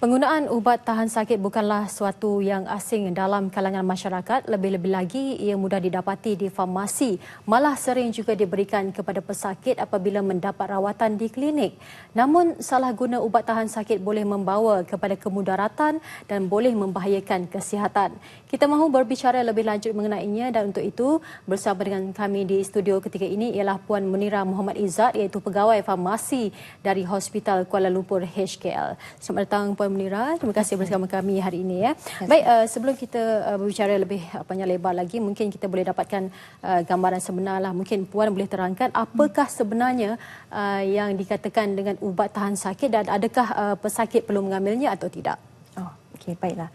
Penggunaan ubat tahan sakit bukanlah suatu yang asing dalam kalangan masyarakat. Lebih-lebih lagi, ia mudah didapati di farmasi. Malah sering juga diberikan kepada pesakit apabila mendapat rawatan di klinik. Namun, salah guna ubat tahan sakit boleh membawa kepada kemudaratan dan boleh membahayakan kesihatan. Kita mahu berbicara lebih lanjut mengenainya dan untuk itu, bersama dengan kami di studio ketika ini ialah Puan Munira Muhammad Izzat iaitu pegawai farmasi dari Hospital Kuala Lumpur HKL. Selamat datang Puan Munira. Terima kasih bersama kami hari ini ya. Baik, uh, sebelum kita uh, berbicara lebih uh, panjang lebar lagi, mungkin kita boleh dapatkan uh, gambaran sebenar lah. Mungkin puan boleh terangkan apakah sebenarnya uh, yang dikatakan dengan ubat tahan sakit dan adakah uh, pesakit perlu mengambilnya atau tidak? Oh, okey, baiklah.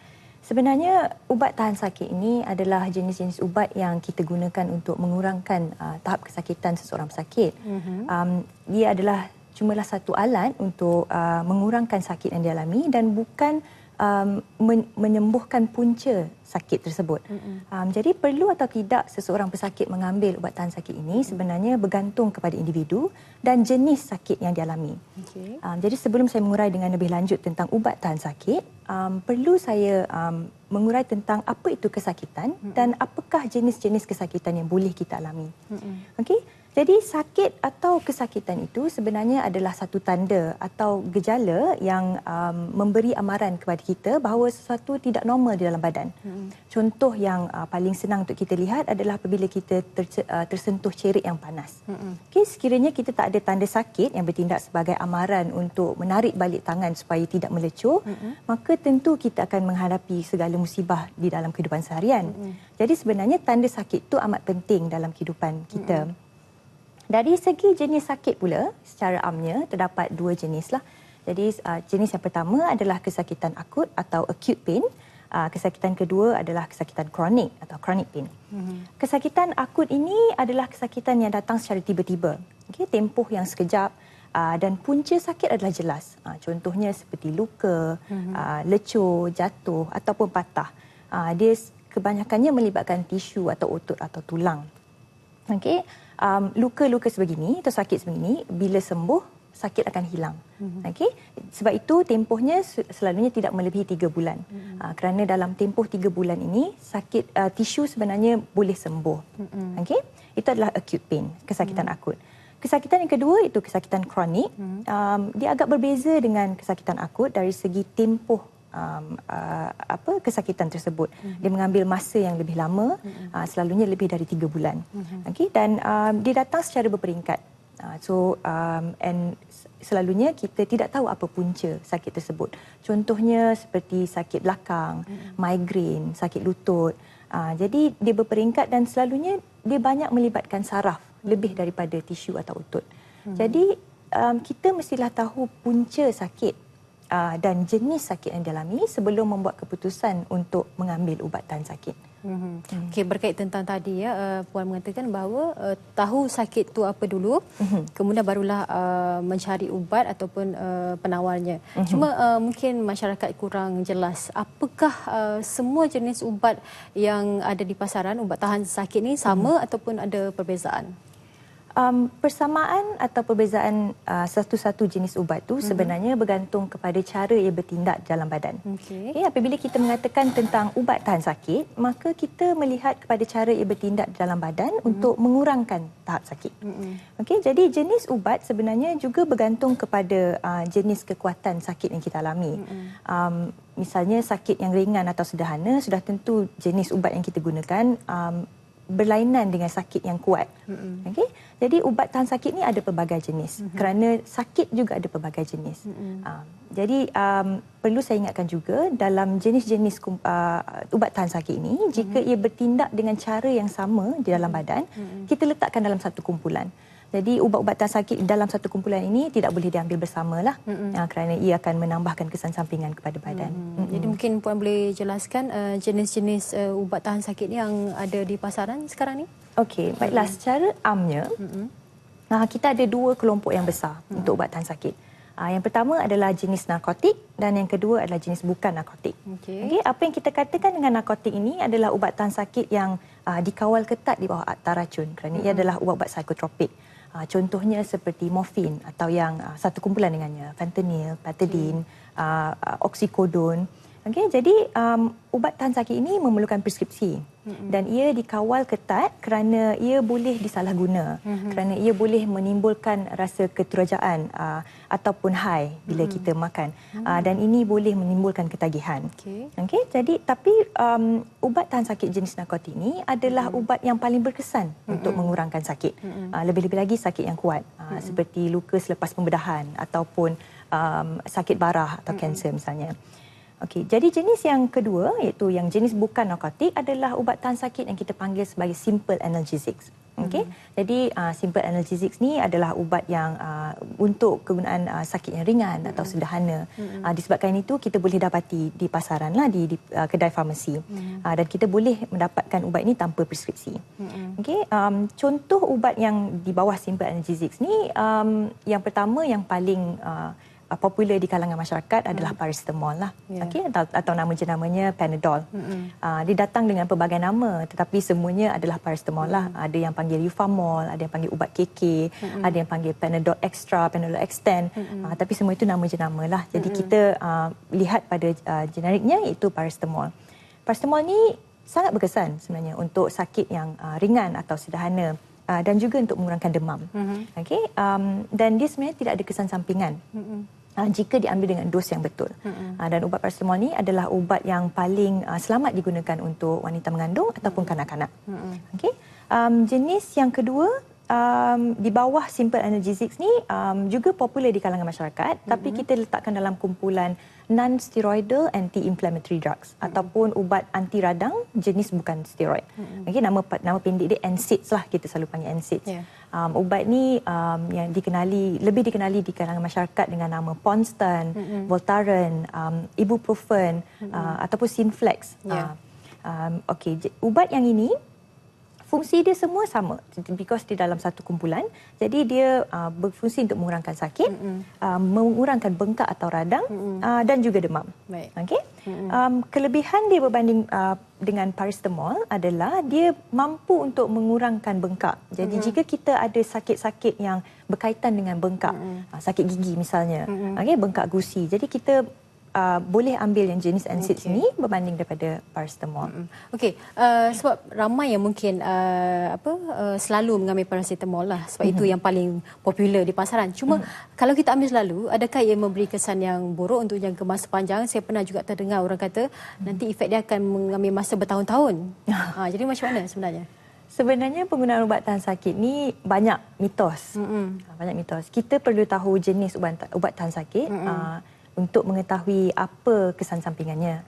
Sebenarnya ubat tahan sakit ini adalah jenis-jenis ubat yang kita gunakan untuk mengurangkan uh, tahap kesakitan seseorang pesakit. Mm-hmm. Um, dia adalah cumalah satu alat untuk uh, mengurangkan sakit yang dialami dan bukan um, men- menyembuhkan punca sakit tersebut. Mm-hmm. Um, jadi perlu atau tidak seseorang pesakit mengambil ubat tahan sakit ini sebenarnya bergantung kepada individu dan jenis sakit yang dialami. Okay. Um, jadi sebelum saya mengurai dengan lebih lanjut tentang ubat tahan sakit, um, perlu saya um, mengurai tentang apa itu kesakitan mm-hmm. dan apakah jenis-jenis kesakitan yang boleh kita alami. Mm-hmm. Okey. Jadi sakit atau kesakitan itu sebenarnya adalah satu tanda atau gejala yang um, memberi amaran kepada kita bahawa sesuatu tidak normal di dalam badan. Hmm. Contoh yang uh, paling senang untuk kita lihat adalah apabila kita ter, uh, tersentuh cerit yang panas. Hmm. Okay, sekiranya kita tak ada tanda sakit yang bertindak sebagai amaran untuk menarik balik tangan supaya tidak melecur, hmm. maka tentu kita akan menghadapi segala musibah di dalam kehidupan seharian. Hmm. Jadi sebenarnya tanda sakit itu amat penting dalam kehidupan kita. Hmm. Dari segi jenis sakit pula, secara amnya terdapat dua jenis lah. Jadi uh, jenis yang pertama adalah kesakitan akut atau acute pain. Uh, kesakitan kedua adalah kesakitan kronik atau chronic pain. Mm-hmm. Kesakitan akut ini adalah kesakitan yang datang secara tiba-tiba. Okay, tempoh yang sekejap uh, dan punca sakit adalah jelas. Uh, contohnya seperti luka, mm-hmm. uh, lecur, jatuh ataupun patah. Uh, dia kebanyakannya melibatkan tisu atau otot atau tulang. Okay um, luka-luka sebegini atau sakit sebegini bila sembuh sakit akan hilang. Mm-hmm. Okey. Sebab itu tempohnya selalunya tidak melebihi tiga bulan. Mm-hmm. Uh, kerana dalam tempoh tiga bulan ini sakit uh, tisu sebenarnya boleh sembuh. Mm-hmm. Okey. Itu adalah acute pain, kesakitan mm-hmm. akut. Kesakitan yang kedua itu kesakitan kronik. Mm-hmm. Um, dia agak berbeza dengan kesakitan akut dari segi tempoh um, uh, apa kesakitan tersebut. Mm-hmm. Dia mengambil masa yang lebih lama, mm-hmm. uh, selalunya lebih dari tiga bulan. Mm-hmm. Okay, dan um, dia datang secara berperingkat. Uh, so um, and selalunya kita tidak tahu apa punca sakit tersebut. Contohnya seperti sakit belakang, mm-hmm. migraine, sakit lutut. Uh, jadi dia berperingkat dan selalunya dia banyak melibatkan saraf mm-hmm. lebih daripada tisu atau otot. Mm-hmm. Jadi um, kita mestilah tahu punca sakit uh, dan jenis sakit yang dialami sebelum membuat keputusan untuk mengambil ubat tahan sakit. Mm-hmm. Okey berkait tentang tadi ya uh, puan mengatakan bahawa uh, tahu sakit tu apa dulu mm-hmm. kemudian barulah uh, mencari ubat ataupun uh, penawarnya. Mm-hmm. Cuma uh, mungkin masyarakat kurang jelas apakah uh, semua jenis ubat yang ada di pasaran ubat tahan sakit ni sama mm-hmm. ataupun ada perbezaan? Um, persamaan atau perbezaan uh, satu-satu jenis ubat tu mm-hmm. sebenarnya bergantung kepada cara ia bertindak dalam badan. Okay. Okay, apabila kita mengatakan tentang ubat tahan sakit, maka kita melihat kepada cara ia bertindak dalam badan mm-hmm. untuk mengurangkan tahap sakit. Mm-hmm. Okay, jadi jenis ubat sebenarnya juga bergantung kepada uh, jenis kekuatan sakit yang kita alami. Mm-hmm. Um, misalnya sakit yang ringan atau sederhana, sudah tentu jenis ubat yang kita gunakan um, berlainan dengan sakit yang kuat. Mm-hmm. Okey. Jadi ubat tahan sakit ni ada pelbagai jenis. Mm-hmm. Kerana sakit juga ada pelbagai jenis. Mm-hmm. Uh, jadi um, perlu saya ingatkan juga dalam jenis-jenis uh, ubat tahan sakit ini mm-hmm. jika ia bertindak dengan cara yang sama di dalam badan, mm-hmm. kita letakkan dalam satu kumpulan. Jadi ubat-ubatan sakit dalam satu kumpulan ini tidak boleh diambil bersamalah mm-hmm. uh, kerana ia akan menambahkan kesan sampingan kepada badan. Mm-hmm. Mm-hmm. Jadi mungkin puan boleh jelaskan uh, jenis-jenis uh, ubat tahan sakit yang ada di pasaran sekarang ni? Okey, baiklah mm-hmm. secara amnya mm-hmm. uh, kita ada dua kelompok yang besar mm-hmm. untuk ubat tahan sakit. Uh, yang pertama adalah jenis narkotik dan yang kedua adalah jenis bukan narkotik. Okey. Okay, apa yang kita katakan dengan narkotik ini adalah ubat tahan sakit yang uh, dikawal ketat di bawah akta racun kerana mm-hmm. ia adalah ubat-ubat psikotropik. Uh, contohnya seperti morfin atau yang uh, satu kumpulan dengannya, fentanyl, petadine, uh, oksikodon. Okay, jadi um, ubat tahan sakit ini memerlukan preskripsi mm-hmm. dan ia dikawal ketat kerana ia boleh disalahguna mm-hmm. kerana ia boleh menimbulkan rasa keterajaan uh, ataupun high bila mm-hmm. kita makan mm-hmm. uh, dan ini boleh menimbulkan ketagihan. Okay. Okay, jadi tapi um, ubat tahan sakit jenis narkotik ini adalah mm-hmm. ubat yang paling berkesan mm-hmm. untuk mengurangkan sakit. Mm-hmm. Uh, lebih-lebih lagi sakit yang kuat uh, mm-hmm. seperti luka selepas pembedahan ataupun um, sakit barah atau mm-hmm. kanser misalnya. Okey, jadi jenis yang kedua iaitu yang jenis bukan narkotik adalah ubat tahan sakit yang kita panggil sebagai simple analgesics. Okey. Hmm. Jadi uh, simple analgesics ni adalah ubat yang uh, untuk kegunaan uh, sakit yang ringan hmm. atau sederhana. Hmm. Uh, disebabkan itu kita boleh dapati di pasaran lah di, di uh, kedai farmasi. Hmm. Uh, dan kita boleh mendapatkan ubat ini tanpa preskripsi. Hmm. Okey, um, contoh ubat yang di bawah simple analgesics ni um, yang pertama yang paling uh, uh, popular di kalangan masyarakat adalah mm. paracetamol lah. Yeah. Okey atau, atau nama jenamanya Panadol. Mm-hmm. Uh, dia datang dengan pelbagai nama tetapi semuanya adalah paracetamol lah. Mm. Ada yang panggil Eufamol, ada yang panggil ubat KK, mm-hmm. ada yang panggil Panadol Extra, Panadol Extend. Mm-hmm. Uh, tapi semua itu nama jenama lah. Jadi mm-hmm. kita uh, lihat pada uh, generiknya itu paracetamol. Paracetamol ni sangat berkesan sebenarnya untuk sakit yang uh, ringan atau sederhana. Uh, dan juga untuk mengurangkan demam. Mm-hmm. Okay, um, dan dia sebenarnya tidak ada kesan sampingan. Mm-hmm uh, jika diambil dengan dos yang betul. Mm-hmm. Uh, dan ubat paracetamol ni adalah ubat yang paling uh, selamat digunakan untuk wanita mengandung mm-hmm. ataupun kanak-kanak. Mm-hmm. Okey. Um, jenis yang kedua um, di bawah simple analgesics ni um, juga popular di kalangan masyarakat mm-hmm. tapi kita letakkan dalam kumpulan non-steroidal anti-inflammatory drugs mm-hmm. ataupun ubat anti radang jenis bukan steroid. Mm-hmm. Okay, nama nama pendek dia NSAIDs lah kita selalu panggil NSAIDs. Yeah. Um, ubat ni um, yang dikenali lebih dikenali di kalangan masyarakat dengan nama Ponstan, mm-hmm. Voltaren, um, Ibuprofen mm-hmm. uh, ataupun Sinflex. Yeah. Uh, um, okay, ubat yang ini fungsi dia semua sama because di dalam satu kumpulan jadi dia uh, berfungsi untuk mengurangkan sakit mm-hmm. uh, mengurangkan bengkak atau radang mm-hmm. uh, dan juga demam okey mm-hmm. um, kelebihan dia berbanding uh, dengan paracetamol adalah dia mampu untuk mengurangkan bengkak jadi mm-hmm. jika kita ada sakit-sakit yang berkaitan dengan bengkak mm-hmm. uh, sakit gigi misalnya mm-hmm. okey bengkak gusi jadi kita uh, boleh ambil yang jenis NSAIDs okay. ini berbanding daripada paracetamol. Mm-hmm. Okey, uh, sebab ramai yang mungkin uh, apa uh, selalu mengambil paracetamol lah sebab mm-hmm. itu yang paling popular di pasaran. Cuma mm-hmm. kalau kita ambil selalu, adakah ia memberi kesan yang buruk untuk jangka masa panjang? Saya pernah juga terdengar orang kata mm-hmm. nanti efek dia akan mengambil masa bertahun-tahun. ha, jadi macam mana sebenarnya? Sebenarnya penggunaan ubat tahan sakit ni banyak mitos. Mm-hmm. Banyak mitos. Kita perlu tahu jenis ubat ubat tahan sakit. Mm-hmm. Uh, untuk mengetahui apa kesan sampingannya.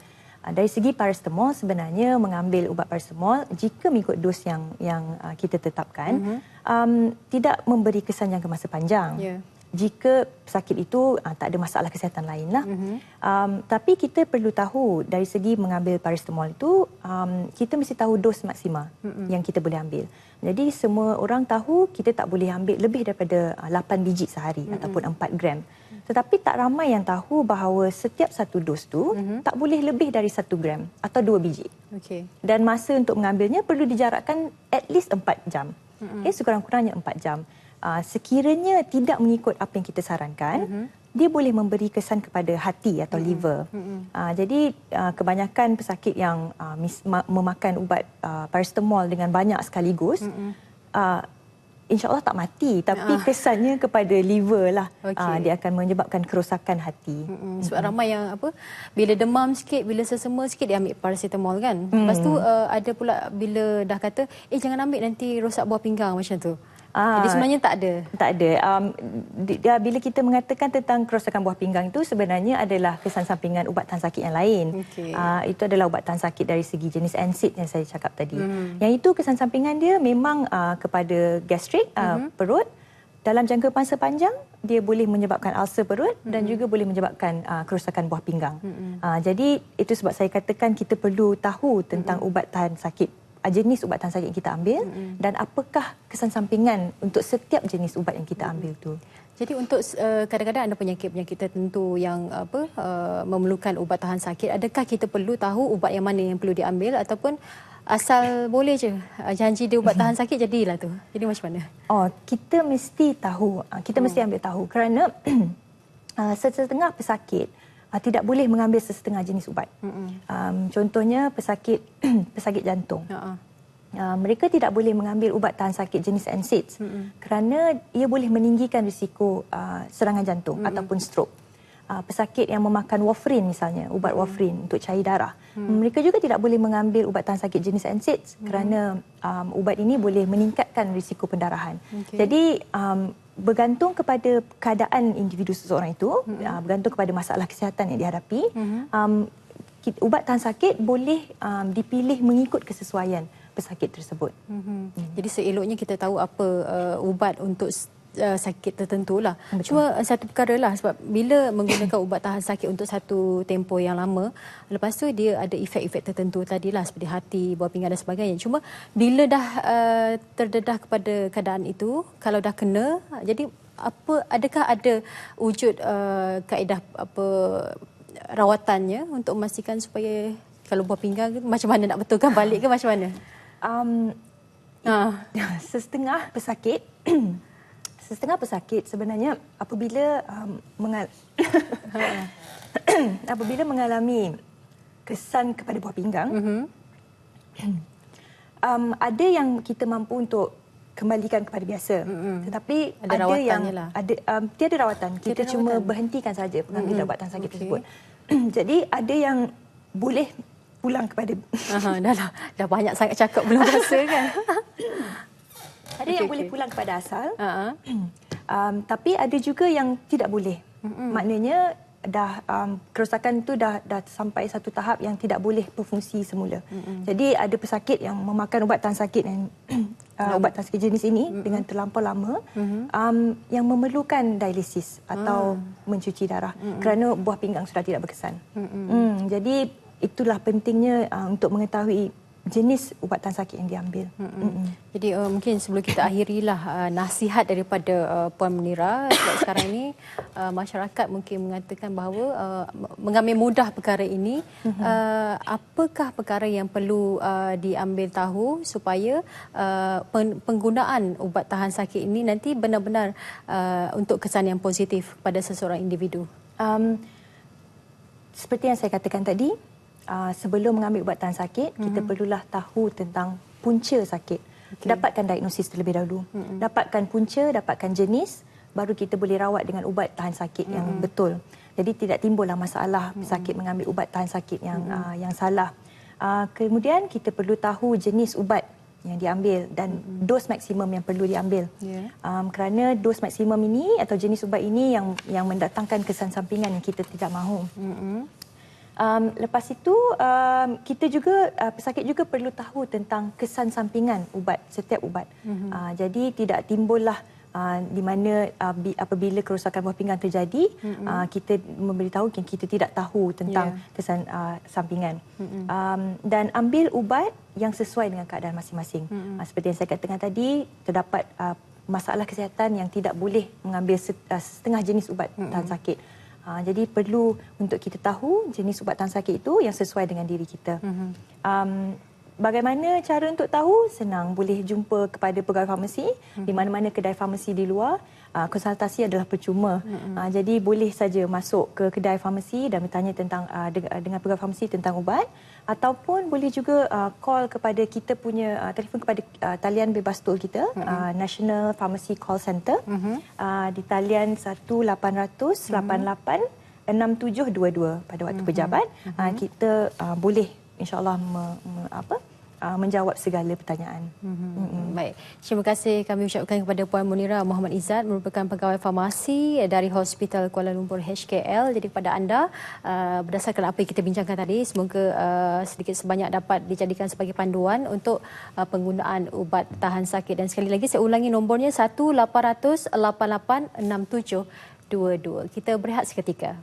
Ah, dari segi paracetamol sebenarnya mengambil ubat paracetamol jika mengikut dos yang yang ah, kita tetapkan mm-hmm. um, tidak memberi kesan yang masa panjang. Yeah. Jika sakit itu uh, tak ada masalah kesihatan lain lah. Mm-hmm. Um, tapi kita perlu tahu dari segi mengambil paracetamol itu um, kita mesti tahu dos maksima mm-hmm. yang kita boleh ambil. Jadi semua orang tahu kita tak boleh ambil lebih daripada uh, 8 biji sehari mm-hmm. ataupun 4 gram. Tetapi tak ramai yang tahu bahawa setiap satu dos tu mm-hmm. tak boleh lebih dari satu gram atau dua biji. Okay. Dan masa untuk mengambilnya perlu dijarakkan at least empat jam. Mm-hmm. Okay, sekurang-kurangnya empat jam. Uh, sekiranya tidak mengikut apa yang kita sarankan, mm-hmm. dia boleh memberi kesan kepada hati atau mm-hmm. liver. Mm-hmm. Uh, jadi uh, kebanyakan pesakit yang uh, mis- memakan ubat uh, paracetamol dengan banyak sekaligus, mm-hmm. uh, insyaallah tak mati tapi ah. kesannya kepada liver lah okay. uh, dia akan menyebabkan kerosakan hati mm-hmm. sebab mm-hmm. ramai yang apa bila demam sikit bila sesama sikit dia ambil paracetamol kan mm. lepas tu uh, ada pula bila dah kata eh jangan ambil nanti rosak buah pinggang macam tu Ah, Jadi sebenarnya tak ada. Tak ada. Um, dia, bila kita mengatakan tentang kerosakan buah pinggang itu sebenarnya adalah kesan sampingan ubat tahan sakit yang lain. Okay. Uh, itu adalah ubat tahan sakit dari segi jenis NSAID yang saya cakap tadi. Hmm. Yang itu kesan sampingan dia memang uh, kepada gastrik, uh, hmm. perut. Dalam jangka masa panjang, dia boleh menyebabkan ulcer perut hmm. dan juga boleh menyebabkan uh, kerosakan buah pinggang. Hmm. Uh, jadi itu sebab saya katakan kita perlu tahu tentang hmm. ubat tahan sakit jenis ubat tahan sakit yang kita ambil mm-hmm. dan apakah kesan sampingan untuk setiap jenis ubat yang kita ambil tu. Jadi untuk uh, kadang-kadang ada penyakit-penyakit tertentu yang apa uh, memerlukan ubat tahan sakit, adakah kita perlu tahu ubat yang mana yang perlu diambil ataupun asal boleh je uh, janji dia ubat tahan sakit jadilah tu. Jadi macam mana? Oh, kita mesti tahu, kita hmm. mesti ambil tahu kerana uh, setengah pesakit uh, tidak boleh mengambil sesetengah jenis ubat. Um, contohnya pesakit pesakit jantung. Uh-uh. Uh, mereka tidak boleh mengambil ubat tahan sakit jenis NSAIDs mm-hmm. kerana ia boleh meninggikan risiko uh, serangan jantung mm-hmm. ataupun stroke. Uh, pesakit yang memakan warfarin misalnya, ubat mm-hmm. warfarin untuk cair darah. Mm-hmm. Mereka juga tidak boleh mengambil ubat tahan sakit jenis NSAIDs mm-hmm. kerana um, ubat ini boleh meningkatkan risiko pendarahan. Okay. Jadi um, bergantung kepada keadaan individu seseorang itu, mm-hmm. uh, bergantung kepada masalah kesihatan yang dihadapi, mm-hmm. um, ubat tahan sakit boleh um, dipilih mengikut kesesuaian pesakit tersebut. Mm-hmm. Mm. Jadi seeloknya kita tahu apa uh, ubat untuk uh, sakit tertentu lah. Cuma uh, satu perkara lah sebab bila menggunakan ubat tahan sakit untuk satu tempoh yang lama, lepas tu dia ada efek-efek tertentu tadi lah seperti hati, buah pinggang dan sebagainya. Cuma bila dah uh, terdedah kepada keadaan itu, kalau dah kena, jadi apa adakah ada wujud uh, kaedah apa rawatannya untuk memastikan supaya kalau buah pinggang macam mana nak betulkan balik ke macam mana? um, uh. setengah pesakit setengah pesakit sebenarnya apabila um, mengal apabila mengalami kesan kepada buah pinggang mm-hmm. um, ada yang kita mampu untuk kembalikan kepada biasa mm-hmm. tetapi ada, ada yang lah. ada um, tiada rawatan tiada kita rawatan. cuma berhentikan saja pengambilan mm-hmm. ubatan sakit okay. tersebut jadi ada yang boleh pulang kepada Aha, dah, dah, dah banyak sangat cakap belum rasa kan ada okay, yang okay. boleh pulang kepada asal uh-huh. um, tapi ada juga yang tidak boleh uh-huh. maknanya dah um, kerosakan itu dah dah sampai satu tahap yang tidak boleh berfungsi semula uh-huh. jadi ada pesakit yang memakan ubat tahan sakit yang uh, ubat tahan sakit jenis ini uh-huh. dengan terlampau lama uh-huh. um, yang memerlukan dialisis atau uh-huh. mencuci darah uh-huh. kerana buah pinggang sudah tidak berkesan uh-huh. um, jadi itulah pentingnya uh, untuk mengetahui jenis ubat tahan sakit yang diambil. Mm-hmm. Jadi uh, mungkin sebelum kita akhirilah uh, nasihat daripada uh, Puan Munira sebab sekarang ini uh, masyarakat mungkin mengatakan bahawa uh, mengambil mudah perkara ini mm-hmm. uh, apakah perkara yang perlu uh, diambil tahu supaya uh, penggunaan ubat tahan sakit ini nanti benar-benar uh, untuk kesan yang positif pada seseorang individu. Um, seperti yang saya katakan tadi uh, sebelum mengambil ubat tahan sakit, mm-hmm. kita perlulah tahu tentang punca sakit. Okay. Dapatkan diagnosis terlebih dahulu. Mm-hmm. Dapatkan punca, dapatkan jenis, baru kita boleh rawat dengan ubat tahan sakit mm-hmm. yang betul. Jadi tidak timbullah masalah mm-hmm. sakit mengambil ubat tahan sakit yang mm-hmm. uh, yang salah. Uh, kemudian kita perlu tahu jenis ubat yang diambil dan mm-hmm. dos maksimum yang perlu diambil. Yeah. Um, kerana dos maksimum ini atau jenis ubat ini yang yang mendatangkan kesan sampingan yang kita tidak mahu. Mm-hmm. Um, lepas itu um, kita juga uh, pesakit juga perlu tahu tentang kesan sampingan ubat setiap ubat. Mm-hmm. Uh, jadi tidak timbullah uh, di mana uh, bi- apabila kerosakan buah pinggang terjadi mm-hmm. uh, kita memberitahu yang kita tidak tahu tentang yeah. kesan uh, sampingan. Mm-hmm. Um, dan ambil ubat yang sesuai dengan keadaan masing-masing. Mm-hmm. Uh, seperti yang saya katakan tadi terdapat uh, masalah kesihatan yang tidak boleh mengambil setengah jenis ubat mm-hmm. tahan sakit. Uh, jadi perlu untuk kita tahu jenis ubat tahan sakit itu yang sesuai dengan diri kita. Mm-hmm. Um, bagaimana cara untuk tahu? Senang. Boleh jumpa kepada pegawai farmasi di mana-mana kedai farmasi di luar. Uh, konsultasi adalah percuma. Mm-hmm. Uh, jadi boleh saja masuk ke kedai farmasi dan bertanya tentang uh, dengan pegawai farmasi tentang ubat ataupun boleh juga uh, call kepada kita punya uh, telefon kepada uh, talian bebas tol kita uh, National Pharmacy Call Center uh, di talian 1800 88 6722 pada waktu mm-hmm. pejabat mm-hmm. Uh, kita uh, boleh insyaallah me, me, apa Uh, menjawab segala pertanyaan. Mm-hmm. Mm-hmm. Baik. Terima kasih kami ucapkan kepada Puan Munira Muhammad Izzat merupakan pegawai farmasi dari Hospital Kuala Lumpur HKL. Jadi kepada anda uh, berdasarkan apa yang kita bincangkan tadi semoga uh, sedikit sebanyak dapat dijadikan sebagai panduan untuk uh, penggunaan ubat tahan sakit dan sekali lagi saya ulangi nombornya 1800 886722. Kita berehat seketika.